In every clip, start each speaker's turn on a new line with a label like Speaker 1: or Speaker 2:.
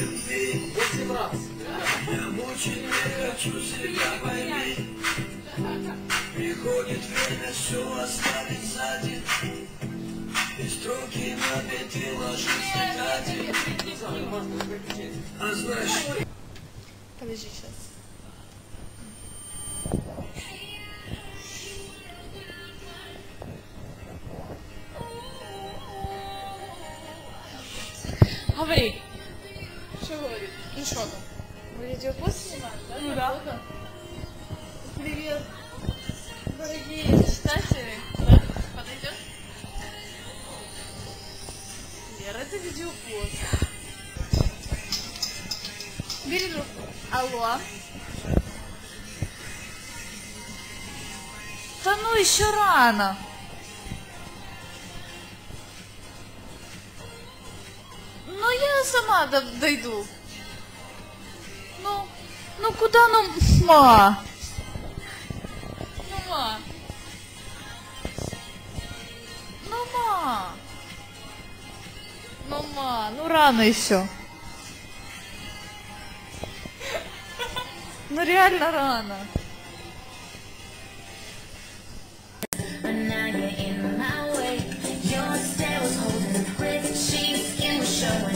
Speaker 1: любви Я очень не хочу себя пойми Приходит время все оставить сзади И строки на петли ложись тетради А знаешь,
Speaker 2: Подожди сейчас. Говори. Говорит? Ну что там? Мы видеопост снимаем, да? Ну да. Привет, дорогие читатели. Да? Подойдет? Лера, это видеопост. Бери трубку. Алло. Да ну еще рано. Сама до- дойду. Ну, ну куда ну, ма? Ну, ма. Ну, ма. Ну, ма, ну рано еще. Ну реально рано.
Speaker 3: But now you're in my way. Your stare was holding breath. She's skin was showing.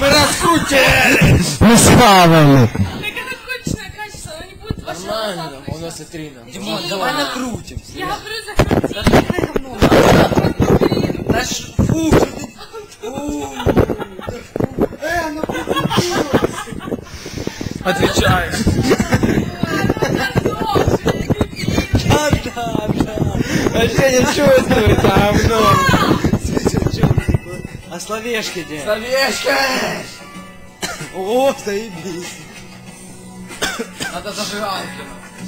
Speaker 4: Мы раскрутили!
Speaker 5: Мы схавали.
Speaker 4: Нормально, у нас витрина.
Speaker 2: Димон,
Speaker 4: давай накрутим.
Speaker 2: Я говорю, закрути.
Speaker 4: Да фу, что ты... Э, она прикрутилась. Отвечаю. Вообще не чувствуется, а говно. А словешки где? Словешки! О, заебись. Надо зажигалки.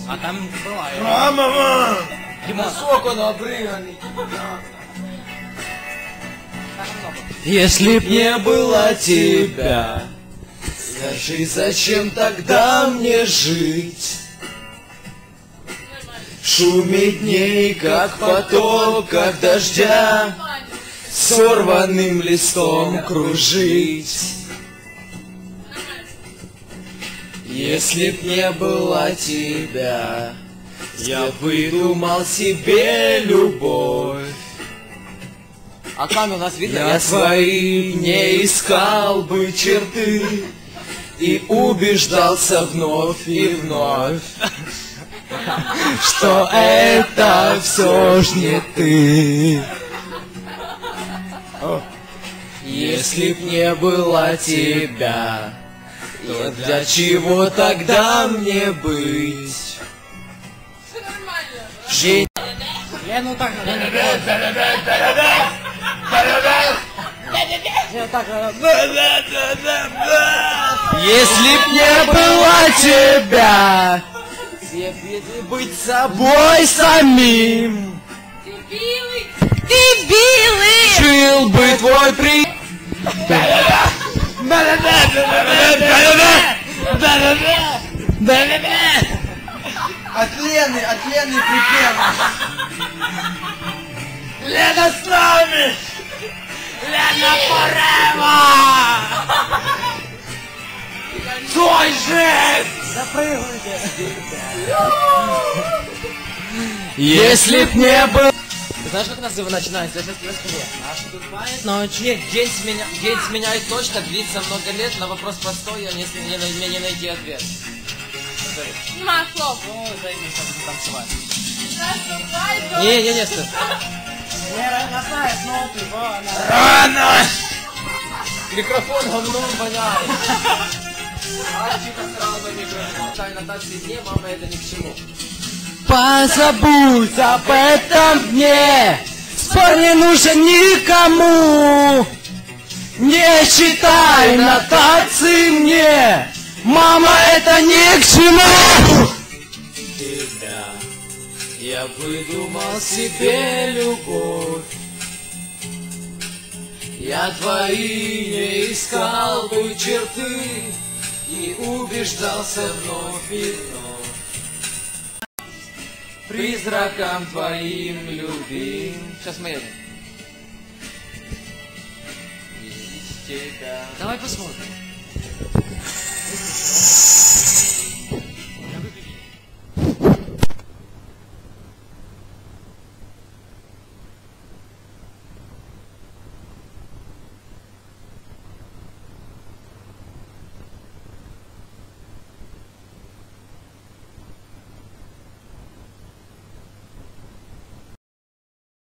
Speaker 4: А там была я.
Speaker 6: Мама!
Speaker 4: Димон.
Speaker 6: Сок он обрыганный
Speaker 4: Если б не было тебя, скажи, зачем тогда мне жить? Шуметь дней, как поток, как дождя, сорванным листом кружить. Если б не было тебя, я выдумал себе любовь. А камень у нас видно? Я свои не искал бы черты И убеждался вновь и вновь Что это все ж не ты Если б не было тебя То для чего тогда мне быть? Жить Я ну так Если б не было тебя, тебе быть собой самим,
Speaker 2: Дебилы.
Speaker 4: жил бы твой при...
Speaker 6: От Лены, от Лены припев
Speaker 4: Лена с нами! Лена forever! Стой же! Если б не был...
Speaker 5: Ты знаешь, как нас начинается? Я сейчас тебе скажу. Наступает ночь. Нет, день, сменя... день сменяет так длится много лет. На вопрос простой, я не, не, не, мне не найти ответ.
Speaker 2: Нема слов.
Speaker 5: Ну, займись, буду танцевать.
Speaker 2: Наступай,
Speaker 5: Не, не, не, стой.
Speaker 4: Рано!
Speaker 5: Микрофон говном воняет.
Speaker 4: Позабудь об этом дне Спор не нужен никому. Не читай нотации мне. Мама, это ни к чему. Тебя Я выдумал себе любовь. Я твои не искал бы черты И убеждался вновь и вновь Призракам твоим любим.
Speaker 5: Сейчас мы едем. Давай посмотрим.